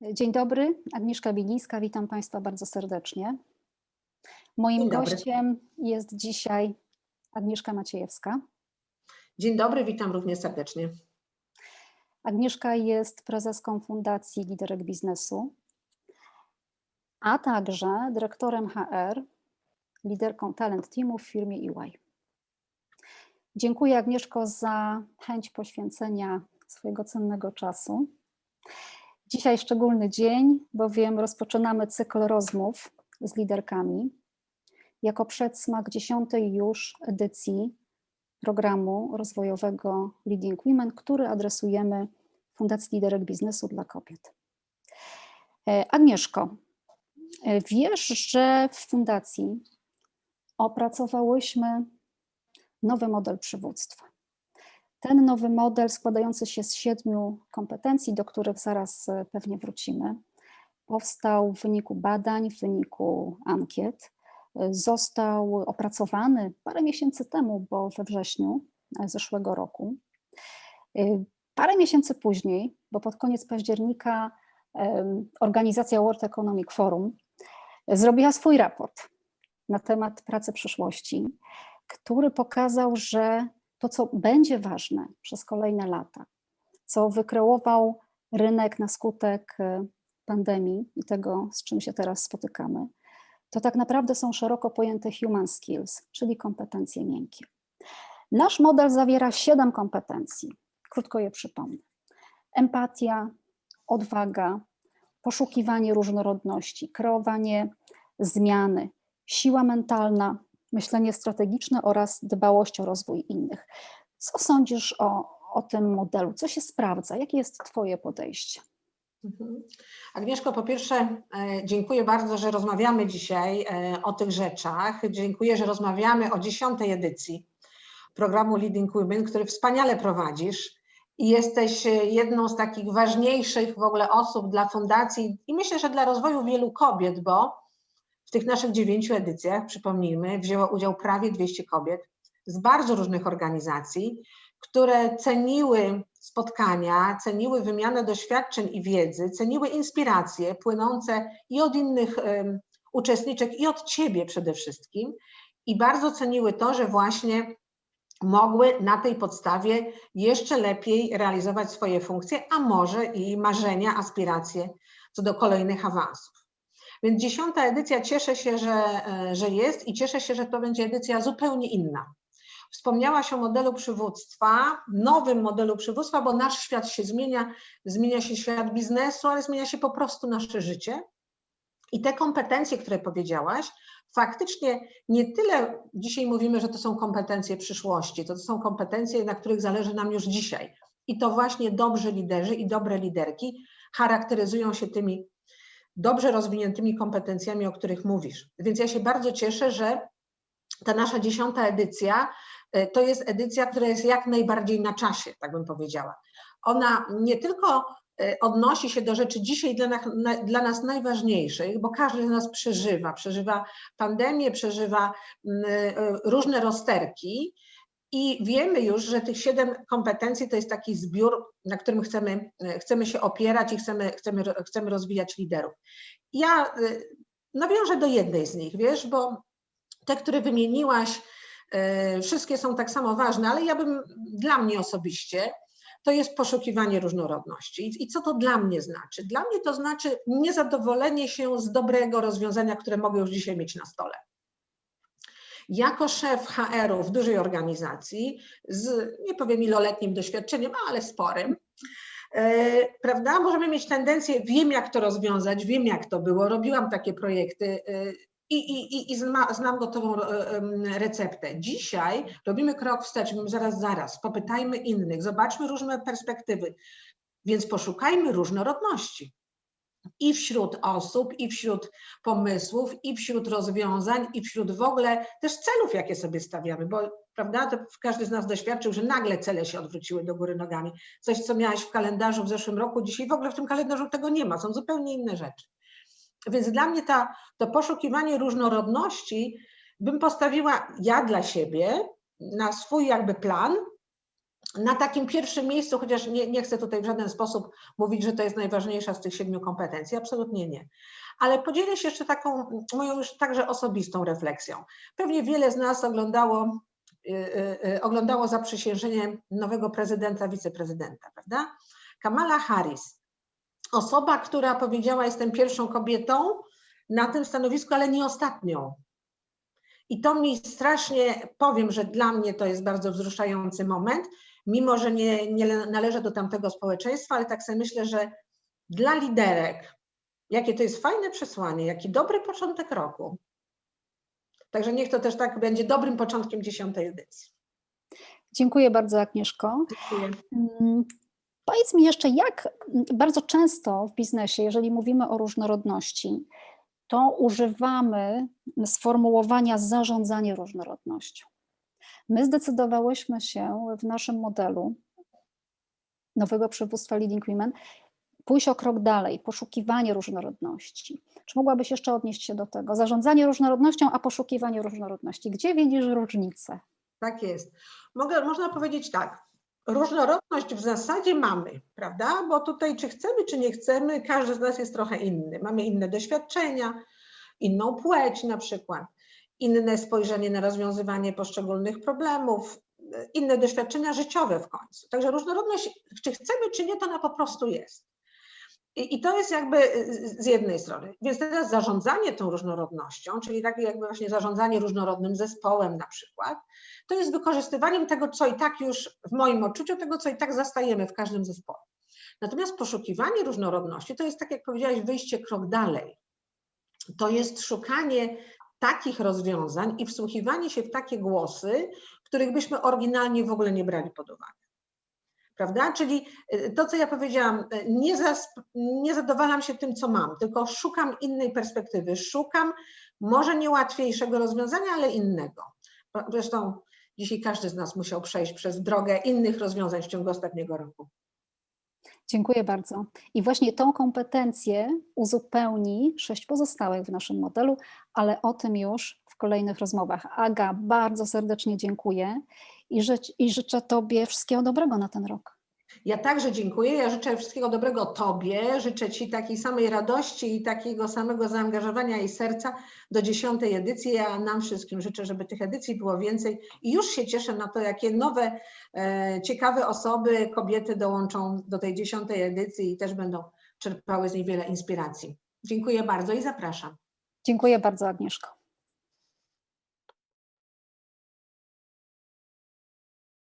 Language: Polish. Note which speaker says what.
Speaker 1: Dzień dobry, Agnieszka Bilińska, witam Państwa bardzo serdecznie. Moim gościem jest dzisiaj Agnieszka Maciejewska.
Speaker 2: Dzień dobry, witam również serdecznie.
Speaker 1: Agnieszka jest prezeską Fundacji Liderek Biznesu, a także dyrektorem HR, liderką talent teamu w firmie EY. Dziękuję Agnieszko za chęć poświęcenia swojego cennego czasu. Dzisiaj szczególny dzień, bowiem rozpoczynamy cykl rozmów z liderkami jako przedsmak dziesiątej już edycji programu rozwojowego Leading Women, który adresujemy Fundacji Liderek Biznesu dla Kobiet. E, Agnieszko, e, wiesz, że w fundacji opracowałyśmy nowy model przywództwa. Ten nowy model składający się z siedmiu kompetencji, do których zaraz e, pewnie wrócimy, powstał w wyniku badań, w wyniku ankiet. E, Został opracowany parę miesięcy temu, bo we wrześniu e, zeszłego roku. Parę miesięcy później, bo pod koniec października organizacja World Economic Forum zrobiła swój raport na temat pracy przyszłości, który pokazał, że to, co będzie ważne przez kolejne lata, co wykreował rynek na skutek e, pandemii i tego, z czym się teraz spotykamy, to tak naprawdę są szeroko pojęte human skills, czyli kompetencje miękkie. Nasz model zawiera siedem kompetencji. Krótko je przypomnę. Empatia, odwaga, poszukiwanie różnorodności, kreowanie zmiany, siła mentalna, myślenie strategiczne oraz dbałość o rozwój innych. Co sądzisz o, o tym modelu? Co się sprawdza? Jakie jest Twoje podejście?
Speaker 2: Mhm. Agnieszko, po pierwsze e, dziękuję bardzo, że rozmawiamy dzisiaj e, o tych rzeczach. Dziękuję, że rozmawiamy o dziesiątej edycji programu Leading Women, który wspaniale prowadzisz i jesteś e, jedną z takich ważniejszych w ogóle osób dla fundacji i myślę, że dla rozwoju wielu kobiet, bo w tych naszych dziewięciu edycjach, przypomnijmy, wzięło udział prawie 200 kobiet z bardzo różnych organizacji, które ceniły spotkania, ceniły wymianę doświadczeń i wiedzy, ceniły inspiracje płynące i od innych um, uczestniczek, i od ciebie przede wszystkim. I bardzo ceniły to, że właśnie mogły na tej podstawie jeszcze lepiej realizować swoje funkcje, a może i marzenia, aspiracje co do kolejnych awansów. Więc dziesiąta edycja cieszę się, że, że jest i cieszę się, że to będzie edycja zupełnie inna. Wspomniałaś o modelu przywództwa, nowym modelu przywództwa, bo nasz świat się zmienia, zmienia się świat biznesu, ale zmienia się po prostu nasze życie. I te kompetencje, które powiedziałaś, faktycznie nie tyle dzisiaj mówimy, że to są kompetencje przyszłości, to, to są kompetencje, na których zależy nam już dzisiaj. I to właśnie dobrzy liderzy i dobre liderki charakteryzują się tymi dobrze rozwiniętymi kompetencjami, o których mówisz. Więc ja się bardzo cieszę, że ta nasza dziesiąta edycja to jest edycja, która jest jak najbardziej na czasie, tak bym powiedziała. Ona nie tylko odnosi się do rzeczy dzisiaj dla nas, dla nas najważniejszych, bo każdy z nas przeżywa, przeżywa pandemię, przeżywa różne rozterki i wiemy już, że tych siedem kompetencji to jest taki zbiór, na którym chcemy, chcemy się opierać i chcemy, chcemy, chcemy rozwijać liderów. Ja nawiążę do jednej z nich, wiesz, bo te, które wymieniłaś, wszystkie są tak samo ważne, ale ja bym dla mnie osobiście to jest poszukiwanie różnorodności. I co to dla mnie znaczy? Dla mnie to znaczy niezadowolenie się z dobrego rozwiązania, które mogę już dzisiaj mieć na stole. Jako szef HR-u w dużej organizacji z, nie powiem iloletnim doświadczeniem, ale sporym, e, prawda, możemy mieć tendencję, wiem jak to rozwiązać, wiem jak to było, robiłam takie projekty e, i, i, i zna, znam gotową receptę. Dzisiaj robimy krok wstecz, zaraz, zaraz, popytajmy innych, zobaczmy różne perspektywy, więc poszukajmy różnorodności i wśród osób, i wśród pomysłów, i wśród rozwiązań, i wśród w ogóle też celów, jakie sobie stawiamy, bo prawda, to każdy z nas doświadczył, że nagle cele się odwróciły do góry nogami. Coś, co miałaś w kalendarzu w zeszłym roku, dzisiaj w ogóle w tym kalendarzu tego nie ma, są zupełnie inne rzeczy. Więc dla mnie ta, to poszukiwanie różnorodności bym postawiła ja dla siebie na swój jakby plan na takim pierwszym miejscu, chociaż nie, nie chcę tutaj w żaden sposób mówić, że to jest najważniejsza z tych siedmiu kompetencji, absolutnie nie. Ale podzielę się jeszcze taką moją już także osobistą refleksją. Pewnie wiele z nas oglądało, y, y, y, oglądało zaprzysiężenie nowego prezydenta, wiceprezydenta, prawda? Kamala Harris. Osoba, która powiedziała, jestem pierwszą kobietą na tym stanowisku, ale nie ostatnią. I to mi strasznie, powiem, że dla mnie to jest bardzo wzruszający moment, mimo że nie, nie należę do tamtego społeczeństwa, ale tak sobie myślę, że dla liderek, jakie to jest fajne przesłanie, jaki dobry początek roku. Także niech to też tak będzie dobrym początkiem dziesiątej edycji.
Speaker 1: Dziękuję bardzo, Agnieszko.
Speaker 2: Dziękuję.
Speaker 1: Mm, Powiedz mi jeszcze, jak mm, bardzo często w biznesie, jeżeli mówimy o różnorodności, to używamy sformułowania zarządzanie różnorodnością. My zdecydowałyśmy się w naszym modelu nowego przywództwa Leading Women pójść o krok dalej, poszukiwanie różnorodności. Czy mogłabyś jeszcze odnieść się do tego? Zarządzanie różnorodnością, a poszukiwanie różnorodności. Gdzie widzisz różnicę?
Speaker 2: Tak jest. Mogę, można powiedzieć tak. Różnorodność w zasadzie mamy, prawda? Bo tutaj, czy chcemy, czy nie chcemy, każdy z nas jest trochę inny. Mamy inne doświadczenia, inną płeć na przykład, inne spojrzenie na rozwiązywanie poszczególnych problemów, inne doświadczenia życiowe w końcu. Także różnorodność, czy chcemy, czy nie, to ona po prostu jest. I, I to jest jakby z jednej strony. Więc teraz zarządzanie tą różnorodnością, czyli takie jakby właśnie zarządzanie różnorodnym zespołem na przykład, to jest wykorzystywaniem tego, co i tak już w moim odczuciu, tego, co i tak zastajemy w każdym zespole. Natomiast poszukiwanie różnorodności to jest, tak jak powiedziałaś, wyjście krok dalej. To jest szukanie takich rozwiązań i wsłuchiwanie się w takie głosy, których byśmy oryginalnie w ogóle nie brali pod uwagę. Prawda? Czyli to, co ja powiedziałam, nie, zas, nie zadowalam się tym, co mam, tylko szukam innej perspektywy, szukam może nie łatwiejszego rozwiązania, ale innego. Zresztą dzisiaj każdy z nas musiał przejść przez drogę innych rozwiązań w ciągu ostatniego roku.
Speaker 1: Dziękuję bardzo. I właśnie tą kompetencję uzupełni sześć pozostałych w naszym modelu, ale o tym już w kolejnych rozmowach. Aga, bardzo serdecznie dziękuję i, i życzę Tobie wszystkiego dobrego na ten rok.
Speaker 2: Ja także dziękuję. Ja życzę wszystkiego dobrego Tobie. Życzę Ci takiej samej radości i takiego samego zaangażowania i serca do dziesiątej edycji. Ja nam wszystkim życzę, żeby tych edycji było więcej i już się cieszę na to, jakie nowe, e, ciekawe osoby, kobiety dołączą do tej dziesiątej edycji i też będą czerpały z niej wiele inspiracji. Dziękuję bardzo i zapraszam.
Speaker 1: Dziękuję bardzo, Agnieszko.